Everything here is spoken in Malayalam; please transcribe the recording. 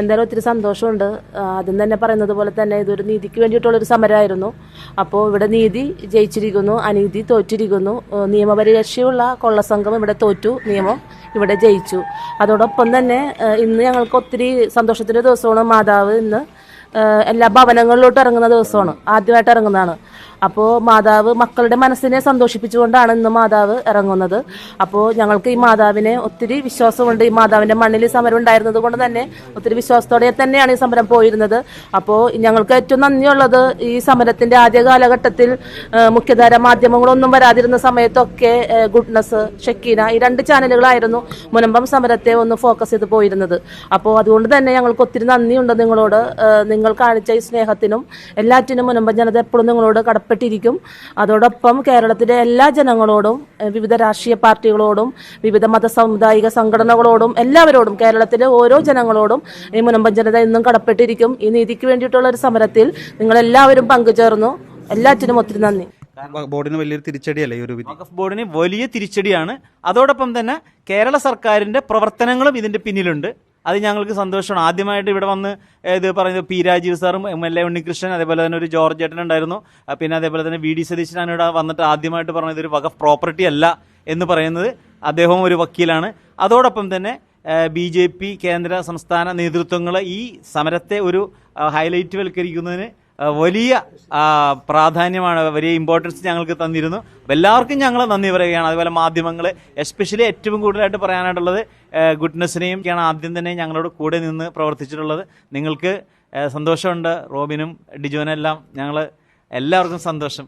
എന്തായാലും ഒത്തിരി സന്തോഷമുണ്ട്. ആദ്യം തന്നെ പറയുന്നത് പോലെ തന്നെ ഇതൊരു നീതിക്ക് വേണ്ടിയിട്ടുള്ള ഒരു സമരമായിരുന്നു. അപ്പോൾ ഇവിടെ നീതി ജയിച്ചിരിക്കുന്നു അനീതി തോറ്റിരിക്കുന്നു. നിയമപരിരക്ഷയുള്ള കൊള്ളസംഘം ഇവിടെ തോറ്റു നിയമം ഇവിടെ ജയിച്ചു. അതോടൊപ്പം തന്നെ ഇന്ന് ഞങ്ങൾക്ക് ഒത്തിരി സന്തോഷത്തിന്റെ ദിവസമാണ്. മാതാവ് ഇന്ന് എല്ലാ ഭവനങ്ങളിലോട്ട് ഇറങ്ങുന്ന ദിവസമാണ്. ആദ്യമായിട്ട് ഇറങ്ങുന്നതാണ്. അപ്പോൾ മാതാവ് മക്കളുടെ മനസ്സിനെ സന്തോഷിപ്പിച്ചുകൊണ്ടാണ് ഇന്ന് മാതാവ് ഇറങ്ങുന്നത്. അപ്പോൾ ഞങ്ങൾക്ക് ഈ മാതാവിനെ ഒത്തിരി വിശ്വാസമുണ്ട്. ഈ മാതാവിന്റെ മണ്ണിൽ സമരം ഉണ്ടായിരുന്നത് കൊണ്ട് തന്നെ ഒത്തിരി വിശ്വാസത്തോടെ തന്നെയാണ് ഈ സമരം പോയിരുന്നത്. അപ്പോൾ ഞങ്ങൾക്ക് ഏറ്റവും നന്ദിയുള്ളത് ഈ സമരത്തിന്റെ ആദ്യ കാലഘട്ടത്തിൽ മുഖ്യധാര മാധ്യമങ്ങളൊന്നും വരാതിരുന്ന സമയത്തൊക്കെ ഗുഡ്നസ് ഷക്കീന ഈ രണ്ട് ചാനലുകളായിരുന്നു മുനമ്പം സമരത്തെ ഒന്ന് ഫോക്കസ് ചെയ്ത് പോയിരുന്നത്. അപ്പോൾ അതുകൊണ്ട് തന്നെ ഞങ്ങൾക്ക് ഒത്തിരി നന്ദിയുണ്ട് നിങ്ങളോട്. നിങ്ങൾ കാണിച്ച ഈ സ്നേഹത്തിനും എല്ലാറ്റിനും മുനമ്പം ജനത എപ്പോഴും നിങ്ങളോട് കടപ്പെട്ടിരിക്കും അതോടൊപ്പം കേരളത്തിലെ എല്ലാ ജനങ്ങളോടും വിവിധ രാഷ്ട്രീയ പാർട്ടികളോടും വിവിധ മത സാമുദായിക സംഘടനകളോടും എല്ലാവരോടും കേരളത്തിലെ ഓരോ ജനങ്ങളോടും ഈ മുനമ്പം ജനത ഇന്നും കടപ്പെട്ടിരിക്കും. ഈ നീതിക്ക് വേണ്ടിയിട്ടുള്ള ഒരു സമരത്തിൽ നിങ്ങൾ എല്ലാവരും പങ്കുചേർന്നു. എല്ലാറ്റിനും ഒത്തിരി നന്ദി. ബോർഡിന് വലിയൊരു തിരിച്ചടിയല്ലേ ഈ ഒരു വിധി? വഖഫ് ബോർഡിന് വലിയ തിരിച്ചടിയാണ്. അതോടൊപ്പം തന്നെ കേരള സർക്കാരിന്റെ പ്രവർത്തനങ്ങളും ഇതിന്റെ പിന്നിലുണ്ട്. അത് ഞങ്ങൾക്ക് സന്തോഷമാണ്. ആദ്യമായിട്ട് ഇവിടെ വന്ന് ഇത് പറയുന്നത് പി രാജീവ് സാറും എം എൽ എ ഉണ്ണികൃഷ്ണൻ അതേപോലെ തന്നെ ഒരു ജോർജ് ഏട്ടൻ ഉണ്ടായിരുന്നു. പിന്നെ അതേപോലെ തന്നെ വി ഡി സതീശനാണ് ഇവിടെ വന്നിട്ട് ആദ്യമായിട്ട് പറഞ്ഞത് ഒരു വകഫ് പ്രോപ്പർട്ടി അല്ല എന്ന് പറയുന്നത് അദ്ദേഹവും ഒരു വക്കീലാണ്. അതോടൊപ്പം തന്നെ ബി ജെ പി കേന്ദ്ര സംസ്ഥാന നേതൃത്വങ്ങൾ ഈ സമരത്തെ ഒരു ഹൈലൈറ്റ് വൽക്കരിക്കുന്നതിന് വലിയ പ്രാധാന്യമാണ് വലിയ ഇമ്പോർട്ടൻസ് ഞങ്ങൾക്ക് തന്നിരുന്നു. എല്ലാവർക്കും ഞങ്ങൾ നന്ദി പറയുകയാണ്. അതുപോലെ മാധ്യമങ്ങൾ എസ്പെഷ്യലി ഏറ്റവും കൂടുതലായിട്ട് പറയാനായിട്ടുള്ളത് ഗുഡ്നെസ്സിനെയും ഒക്കെയാണ് ആദ്യം തന്നെ ഞങ്ങളോട് കൂടെ നിന്ന് പ്രവർത്തിച്ചിട്ടുള്ളത്. നിങ്ങൾക്ക് സന്തോഷമുണ്ട്. റോബിനും ഡിജോനെല്ലാം ഞങ്ങൾ എല്ലാവർക്കും സന്തോഷം.